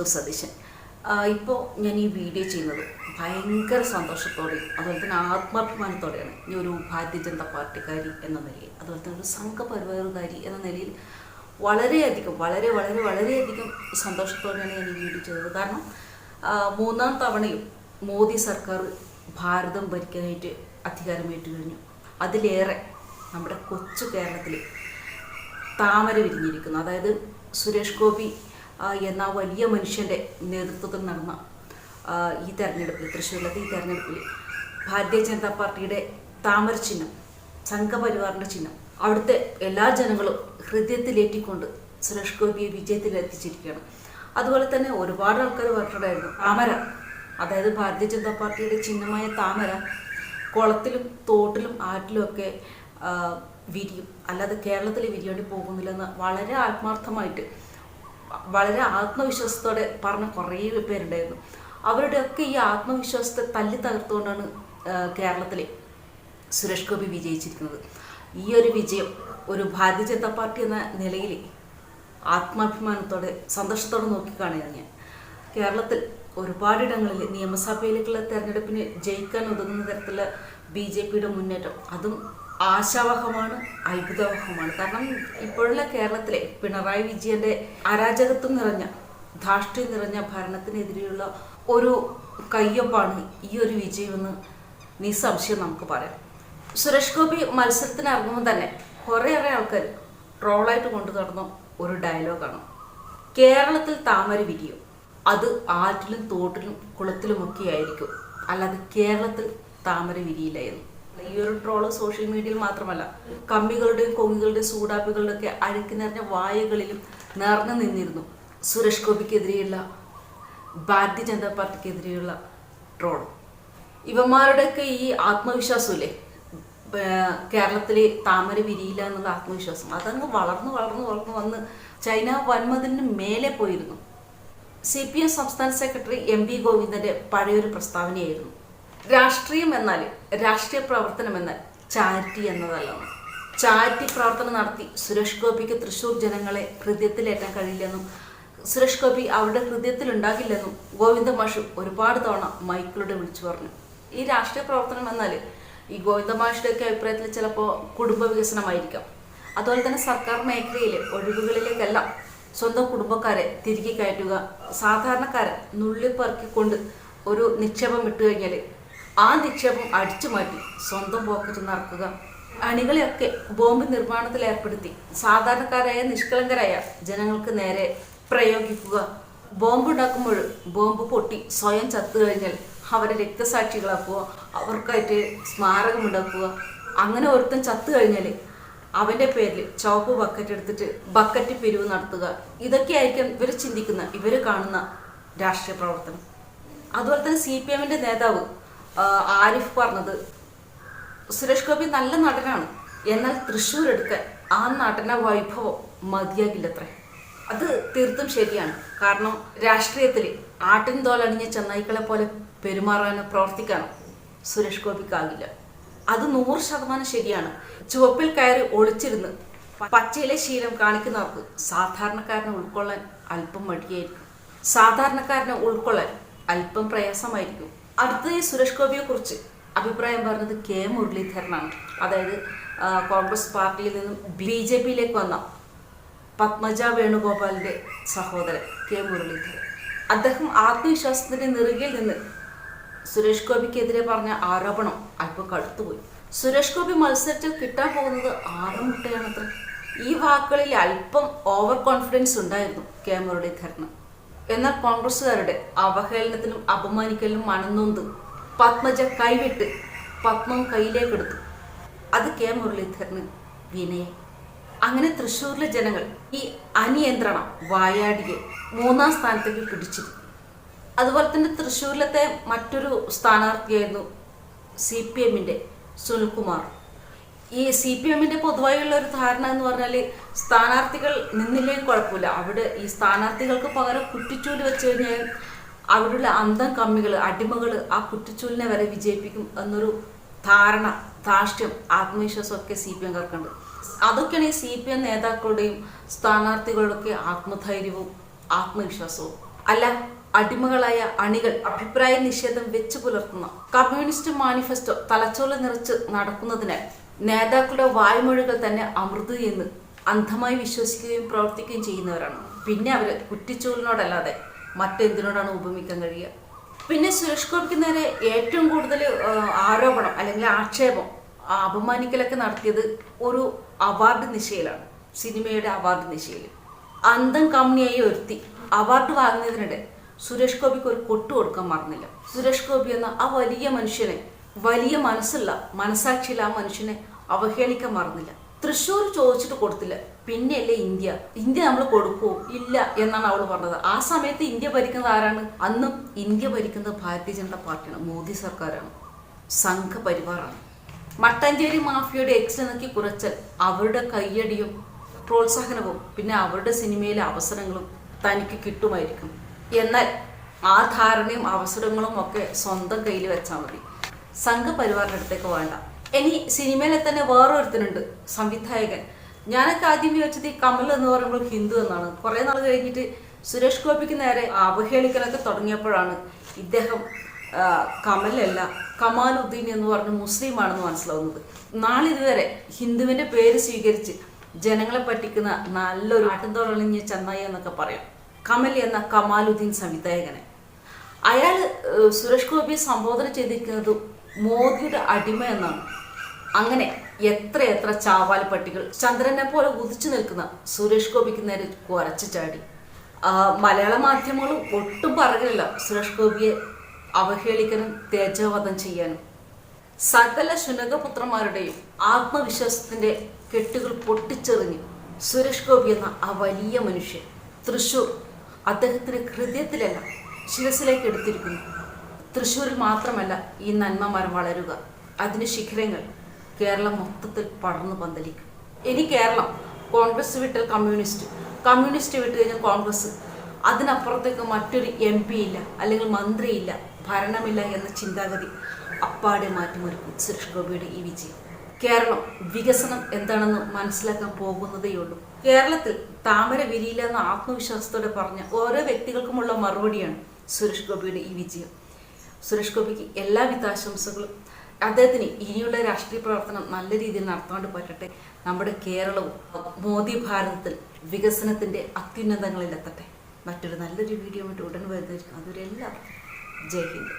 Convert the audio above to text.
ബിന്ദു സതീശൻ. ഇപ്പോൾ ഞാൻ ഈ വീഡിയോ ചെയ്യുന്നത് ഭയങ്കര സന്തോഷത്തോടെയും അതുപോലെ തന്നെ ആത്മാഭിമാനത്തോടെയാണ്. ഈ ഒരു ഭാരതീയ ജനതാ പാർട്ടിക്കാരി എന്ന നിലയിൽ അതുപോലെ തന്നെ ഒരു സംഘപരിവാറുകാരി എന്ന നിലയിൽ വളരെയധികം വളരെ വളരെ വളരെയധികം സന്തോഷത്തോടെയാണ് ഞാൻ ഈ വീഡിയോ ചെയ്തത്. കാരണം മൂന്നാം തവണയും മോദി സർക്കാർ ഭാരതം ഭരിക്കാനായിട്ട് അധികാരമേറ്റു കഴിഞ്ഞു. അതിലേറെ നമ്മുടെ കൊച്ചു കേരളത്തിൽ താമര വിരിഞ്ഞിരിക്കുന്നു. അതായത് സുരേഷ് ഗോപി എന്ന വലിയ മനുഷ്യന്റെ നേതൃത്വത്തിൽ നടന്ന ഈ തെരഞ്ഞെടുപ്പിൽ തൃശ്ശൂരിലത്തെ ഈ തെരഞ്ഞെടുപ്പിൽ ഭാരതീയ ജനതാ പാർട്ടിയുടെ താമര ചിഹ്നം സംഘപരിവാറിന്റെ ചിഹ്നം അവിടുത്തെ എല്ലാ ജനങ്ങളും ഹൃദയത്തിലേറ്റിക്കൊണ്ട് സുരേഷ് ഗോപിയെ വിജയത്തിൽ എത്തിച്ചിരിക്കുകയാണ് അതുപോലെ തന്നെ ഒരുപാട് ആൾക്കാർ പറഞ്ഞിട്ടുണ്ടായിരുന്നു താമര അതായത് ഭാരതീയ ജനതാ പാർട്ടിയുടെ ചിഹ്നമായ താമര കുളത്തിലും തോട്ടിലും ആറ്റിലുമൊക്കെ വിരിയും അല്ലാതെ കേരളത്തിൽ വിരിയേണ്ടി പോകുന്നില്ലെന്ന് വളരെ ആത്മാർത്ഥമായിട്ട് വളരെ ആത്മവിശ്വാസത്തോടെ പറഞ്ഞ കുറേ പേരുണ്ടായിരുന്നു. അവരുടെയൊക്കെ ഈ ആത്മവിശ്വാസത്തെ തല്ലി തകർത്തുകൊണ്ടാണ് കേരളത്തിലെ സുരേഷ് ഗോപി വിജയിച്ചിരിക്കുന്നത്. ഈ ഒരു വിജയം ഒരു ഭാരതീയ ജനതാ പാർട്ടി എന്ന നിലയിൽ ആത്മാഭിമാനത്തോടെ സന്തോഷത്തോടെ നോക്കിക്കാണുകയാണ് ഞാൻ. കേരളത്തിൽ ഒരുപാടിടങ്ങളിൽ നിയമസഭയിലേക്കുള്ള തെരഞ്ഞെടുപ്പിന് ജയിക്കാൻ ഉതകുന്ന തരത്തിലുള്ള ബി ജെ പിയുടെ മുന്നേറ്റം അതും ആശാവഹമാണ് അത്ഭുതവഹമാണ്. കാരണം ഇപ്പോഴുള്ള കേരളത്തിലെ പിണറായി വിജയന്റെ അരാജകത്വം നിറഞ്ഞ ധാർഷ്ട്യം നിറഞ്ഞ ഭരണത്തിനെതിരെയുള്ള ഒരു കയ്യൊപ്പാണ് ഈ ഒരു വിജയമെന്ന് നിസ്സംശയം നമുക്ക് പറയാം. സുരേഷ് ഗോപി മത്സരത്തിന് ഇറങ്ങുമ്പോൾ തന്നെ കുറേയേറെ ആൾക്കാർ ട്രോളായിട്ട് കൊണ്ടു നടന്ന ഒരു ഡയലോഗാണ്. കേരളത്തിൽ താമര വിരിയും. അത് ആറ്റിലും തോട്ടിലും കുളത്തിലുമൊക്കെ ആയിരിക്കും അല്ലാതെ കേരളത്തിൽ താമര വിരിയില്ല എന്ന്. ഈ ഒരു ട്രോൾ സോഷ്യൽ മീഡിയയിൽ മാത്രമല്ല കമ്പികളുടെയും കൊങ്ങികളുടെയും സൂടാപ്പികളുടെ ഒക്കെ അഴുക്കി നിറഞ്ഞ വായുകളിലും നിറഞ്ഞു നിന്നിരുന്നു. സുരേഷ് ഗോപിക്കെതിരെയുള്ള ഭാരതീയ ജനതാ പാർട്ടിക്കെതിരെയുള്ള ട്രോൾ ഇവന്മാരുടെയൊക്കെ ഈ ആത്മവിശ്വാസമില്ലേ? കേരളത്തിലെ താമര വിരിയില്ല എന്നുള്ള ആത്മവിശ്വാസം. അതങ്ങ് വളർന്നു വളർന്നു വളർന്നു വന്ന് ചൈന വൻമതിന് മേലെ പോയിരുന്നു. സി പി എം സംസ്ഥാന സെക്രട്ടറി എം വി ഗോവിന്ദന്റെ പഴയൊരു പ്രസ്താവനയായിരുന്നു. രാഷ്ട്രീയം എന്നാൽ രാഷ്ട്രീയ പ്രവർത്തനം എന്നാൽ ചാരിറ്റി എന്നതല്ല. ചാരിറ്റി പ്രവർത്തനം നടത്തി സുരേഷ് ഗോപിക്ക് തൃശൂർ ജനങ്ങളെ ഹൃദയത്തിലേറ്റാൻ കഴിയില്ലെന്നും സുരേഷ് ഗോപി അവരുടെ ഹൃദയത്തിൽ ഉണ്ടാകില്ലെന്നും ഗോവിന്ദ മാഷ് ഒരുപാട് തവണ മൈക്കിലൂടെ വിളിച്ചു പറഞ്ഞു. ഈ രാഷ്ട്രീയ പ്രവർത്തനം എന്നാൽ ഈ ഗോവിന്ദ മാഷിയുടെയൊക്കെ അഭിപ്രായത്തിൽ ചിലപ്പോൾ കുടുംബ വികസനമായിരിക്കാം. അതുപോലെ തന്നെ സർക്കാർ മേഖലയിലെ ഒഴിവുകളിലേക്കെല്ലാം സ്വന്തം കുടുംബക്കാരെ തിരികെ കയറ്റുക സാധാരണക്കാരെ നുള്ളിപ്പറക്കിക്കൊണ്ട് ഒരു നിക്ഷേപം ഇട്ട് കഴിഞ്ഞാൽ ആ നിക്ഷേപം അടിച്ചു മാറ്റി സ്വന്തം പോക്കറ്റ് നിറക്കുക അണികളെയൊക്കെ ബോംബ് നിർമ്മാണത്തിൽ ഏർപ്പെടുത്തി. സാധാരണക്കാരായ നിഷ്കളങ്കരായ ജനങ്ങൾക്ക് നേരെ പ്രയോഗിക്കുക. ബോംബ് ഉണ്ടാക്കുമ്പോൾ ബോംബ് പൊട്ടി സ്വയം ചത്തു കഴിഞ്ഞാൽ അവരെ രക്തസാക്ഷികളാക്കുക. അവർക്കായിട്ട് സ്മാരകമുണ്ടാക്കുക അങ്ങനെ ഒരുത്തൻ ചത്തു കഴിഞ്ഞാൽ അവന്റെ പേരിൽ ചുവപ്പ് ബക്കറ്റ് എടുത്തിട്ട് ബക്കറ്റ് പിരിവ് നടത്തുക. ഇതൊക്കെയായിരിക്കും ഇവർ ചിന്തിക്കുന്ന ഇവർ കാണുന്ന രാഷ്ട്രീയ പ്രവർത്തനം. അതുപോലെ തന്നെ സി പി എമ്മിന്റെ നേതാവ് ആരിഫ് പറഞ്ഞത് സുരേഷ് ഗോപി നല്ല നടനാണ്. എന്നാൽ തൃശ്ശൂർ എടുക്കാൻ ആ നടന വൈഭവം മതിയാകില്ലത്രേ. അത് തീർത്തും ശരിയാണ്. കാരണം രാഷ്ട്രീയത്തിൽ ആട്ടിൻ തോലണിഞ്ഞ ചെന്നായ്ക്കളെ പോലെ പെരുമാറാനോ പ്രവർത്തിക്കാനോ സുരേഷ് ഗോപിക്കാകില്ല. അത് നൂറ് ശതമാനം ശരിയാണ്. ചുവപ്പിൽ കയറി ഒളിച്ചിരുന്ന് പച്ചയിലെ ശീലം കാണിക്കുന്നവർക്ക് സാധാരണക്കാരനെ ഉൾക്കൊള്ളാൻ അല്പം മടിയായിരിക്കും. സാധാരണക്കാരനെ ഉൾക്കൊള്ളാൻ അല്പം പ്രയാസമായിരിക്കും. അടുത്തത് സുരേഷ് ഗോപിയെ കുറിച്ച് അഭിപ്രായം പറഞ്ഞത് കെ മുരളീധരനാണ്. അതായത് കോൺഗ്രസ് പാർട്ടിയിൽ നിന്നും ബി ജെ പിയിലേക്ക് വന്ന പത്മജ വേണുഗോപാലിന്റെ സഹോദരൻ കെ മുരളീധരൻ. അദ്ദേഹം ആത്മവിശ്വാസത്തിന്റെ നെറുകയിൽ നിന്ന് സുരേഷ് ഗോപിക്കെതിരെ പറഞ്ഞ ആരോപണം അല്പം കടുത്തുപോയി. സുരേഷ് ഗോപി മത്സരിച്ച് കിട്ടാൻ പോകുന്നത് ആറ് മുട്ടയാണത്ര. ഈ വാക്കുകളിൽ അല്പം ഓവർ കോൺഫിഡൻസ് ഉണ്ടായിരുന്നു കെ മുരളീധരന്. എന്നാൽ കോൺഗ്രസ്സുകാരുടെ അവഹേളനത്തിലും അപമാനിക്കലിലും മനന്നൊന്ത് പത്മജ കൈവിട്ട് പത്മം കയ്യിലേക്കെടുത്തു. അത് കെ മുരളീധരന് വിനയ അങ്ങനെ തൃശ്ശൂരിലെ ജനങ്ങൾ ഈ അനിയന്ത്രണം വായാടിയെ മൂന്നാം സ്ഥാനത്തേക്ക് പിടിച്ചിരുന്നു അതുപോലെ തന്നെ തൃശ്ശൂരിലത്തെ മറ്റൊരു സ്ഥാനാർത്ഥിയായിരുന്നു സി പി എമ്മിന്റെ സുനിൽകുമാർ. ഈ സി പി എമ്മിന്റെ പൊതുവായുള്ള ഒരു ധാരണ എന്ന് പറഞ്ഞാൽ സ്ഥാനാർത്ഥികൾ നിന്നില്ലെങ്കിൽ കുഴപ്പമില്ല അവിടെ ഈ സ്ഥാനാർത്ഥികൾക്ക് പകരം കുറ്റിച്ചൂൽ വെച്ച് കഴിഞ്ഞാൽ അവിടെയുള്ള അന്തം കമ്മികൾ അടിമകൾ ആ കുറ്റിച്ചൂലിനെ വരെ വിജയിപ്പിക്കും എന്നൊരു ധാരണ ധാർഷ്ട്യം ആത്മവിശ്വാസം ഒക്കെ സി പി എംകാർക്കുണ്ട് അതൊക്കെയാണ് ഈ സി പി എം നേതാക്കളുടെയും സ്ഥാനാർത്ഥികളുടെയൊക്കെ ആത്മധൈര്യവും ആത്മവിശ്വാസവും. അല്ല അടിമകളായ അണികൾ അഭിപ്രായ നിഷേധം വെച്ചു പുലർത്തുന്ന കമ്മ്യൂണിസ്റ്റ് മാനിഫെസ്റ്റോ തലച്ചോല നിറച്ച് നടക്കുന്നതിനാൽ നേതാക്കളുടെ വായ്മൊഴികൾ തന്നെ അമൃത് എന്ന് അന്ധമായി വിശ്വസിക്കുകയും പ്രവർത്തിക്കുകയും ചെയ്യുന്നവരാണ്. പിന്നെ അവർ കുറ്റിച്ചോലിനോടല്ലാതെ മറ്റെന്തിനോടാണ് ഉപമിക്കാൻ കഴിയുക? പിന്നെ സുരേഷ് ഗോപിക്ക് നേരെ ഏറ്റവും കൂടുതൽ ആരോപണം അല്ലെങ്കിൽ ആക്ഷേപം അപമാനിക്കലൊക്കെ നടത്തിയത് ഒരു അവാർഡ് നിശയിലാണ് സിനിമയുടെ അവാർഡ് നിശയിൽ അന്തം കമ്മിയായി ഒരുത്തി അവാർഡ് വാങ്ങുന്നതിനിടെ സുരേഷ് ഗോപിക്ക് ഒരു കൊട്ടു കൊടുക്കാൻ മറന്നില്ല. സുരേഷ് ഗോപി എന്ന ആ വലിയ മനുഷ്യനെ വലിയ മനസ്സുള്ള മനസാക്ഷിയിൽ ആ മനുഷ്യനെ അവഹേളിക്കാൻ മറന്നില്ല. തൃശ്ശൂർ ചോദിച്ചിട്ട് കൊടുത്തില്ല പിന്നെയല്ലേ ഇന്ത്യ? ഇന്ത്യ നമ്മൾ കൊടുക്കൂ? ഇല്ല എന്നാണ് അവൾ പറഞ്ഞത്. ആ സമയത്ത് ഇന്ത്യ ഭരിക്കുന്നത് ആരാണ്? അന്നും ഇന്ത്യ ഭരിക്കുന്നത് ഭാരതീയ ജനതാ പാർട്ടിയാണ് മോദി സർക്കാരാണ്. സംഘപരിവാറാണ്. മട്ടാഞ്ചേരി മാഫിയയുടെ എക്സ് നോക്കി കുറച്ച് അവരുടെ കയ്യടിയും പ്രോത്സാഹനവും പിന്നെ അവരുടെ സിനിമയിലെ അവസരങ്ങളും തനിക്ക് കിട്ടുമായിരിക്കും. എന്നാൽ ആ ധാരണയും അവസരങ്ങളും ഒക്കെ സ്വന്തം കയ്യിൽ വെച്ചാൽ മതി. സംഘപരിവാറിന്റെ അടുത്തേക്ക് വേണ്ട. ഇനി സിനിമയിലെ തന്നെ വേറൊരുത്തനുണ്ട് സംവിധായകൻ. ഞാനൊക്കെ ആദ്യം വിചാരിച്ചത് ഈ കമൽ എന്ന് പറയുമ്പോൾ ഹിന്ദു എന്നാണ്. കുറേ നാൾ കഴിഞ്ഞിട്ട് സുരേഷ് ഗോപിക്ക് നേരെ അവഹേളിക്കലൊക്കെ തുടങ്ങിയപ്പോഴാണ് ഇദ്ദേഹം കമലല്ല കമാലുദ്ദീൻ എന്ന് പറഞ്ഞ മുസ്ലിമാണെന്ന് മനസ്സിലാവുന്നത്. നാളിതുവരെ ഹിന്ദുവിന്റെ പേര് സ്വീകരിച്ച് ജനങ്ങളെ പറ്റിക്കുന്ന നല്ലൊരു ആട്ടിൻതോളണിഞ്ഞ ചെന്നായി എന്നൊക്കെ പറയാം. കമൽ എന്ന കമാലുദ്ദീൻ സംവിധായകനെ. അയാൾ സുരേഷ് ഗോപിയെ സംബോധന ചെയ്തിരിക്കുന്നത് മോദിയുടെ അടിമ എന്നാണ്. അങ്ങനെ എത്ര എത്ര ചാവാൽ പട്ടികൾ ചന്ദ്രനെ പോലെ ഉദിച്ചു നിൽക്കുന്ന സുരേഷ് ഗോപിക്ക് നേരെ കുറച്ച് ചാടി. മലയാള മാധ്യമങ്ങളും ഒട്ടും പറയുന്നില്ല സുരേഷ് ഗോപിയെ അവഹേളിക്കാനും തേജവധം ചെയ്യാനും. സകല ശുനകപുത്രന്മാരുടെയും ആത്മവിശ്വാസത്തിന്റെ കെട്ടുകൾ പൊട്ടിച്ചെറിഞ്ഞ് സുരേഷ് ഗോപി എന്ന ആ വലിയ മനുഷ്യൻ തൃശൂർ അദ്ദേഹത്തിന്റെ ഹൃദയത്തിലല്ല ശിരസിലേക്ക് എടുത്തിരിക്കുന്നു. തൃശ്ശൂരിൽ മാത്രമല്ല ഈ നന്മ മരം വളരുക. അതിന് ശിഖരങ്ങൾ കേരളം മൊത്തത്തിൽ പടർന്നു പന്തലിക്കും. ഇനി കേരളം കോൺഗ്രസ് വിട്ടാൽ കമ്മ്യൂണിസ്റ്റ്. കമ്മ്യൂണിസ്റ്റ് വിട്ട് കഴിഞ്ഞാൽ കോൺഗ്രസ്. അതിനപ്പുറത്തേക്ക് മറ്റൊരു എം പി ഇല്ല അല്ലെങ്കിൽ മന്ത്രിയില്ല ഭരണമില്ല എന്ന ചിന്താഗതി അപ്പാടെ മാറ്റിമറിക്കും സുരേഷ് ഗോപിയുടെ ഈ വിജയം. കേരളം വികസനം എന്താണെന്ന് മനസ്സിലാക്കാൻ പോകുന്നതേയുള്ളൂ കേരളത്തിൽ താമര വിരിയില്ല എന്ന ആത്മവിശ്വാസത്തോടെ പറഞ്ഞ ഓരോ വ്യക്തികൾക്കുമുള്ള മറുപടിയാണ് സുരേഷ് ഗോപിയുടെ ഈ വിജയം. സുരേഷ് ഗോപിക്ക് എല്ലാ ആശംസകളും അദ്ദേഹത്തിന് ഇനിയുള്ള രാഷ്ട്രീയ പ്രവർത്തനം നല്ല രീതിയിൽ നടത്താണ്ട് പറ്റട്ടെ നമ്മുടെ കേരളവും മോദി ഭാരതത്തിൽ വികസനത്തിന്റെ അത്യുന്നതങ്ങളിലെത്തട്ടെ മറ്റൊരു നല്ലൊരു വീഡിയോ ആയിട്ട് ഉടൻ വരുന്നതായിരിക്കും. അതുവരെ എല്ലാവർക്കും ജയ് ഹിന്ദ്.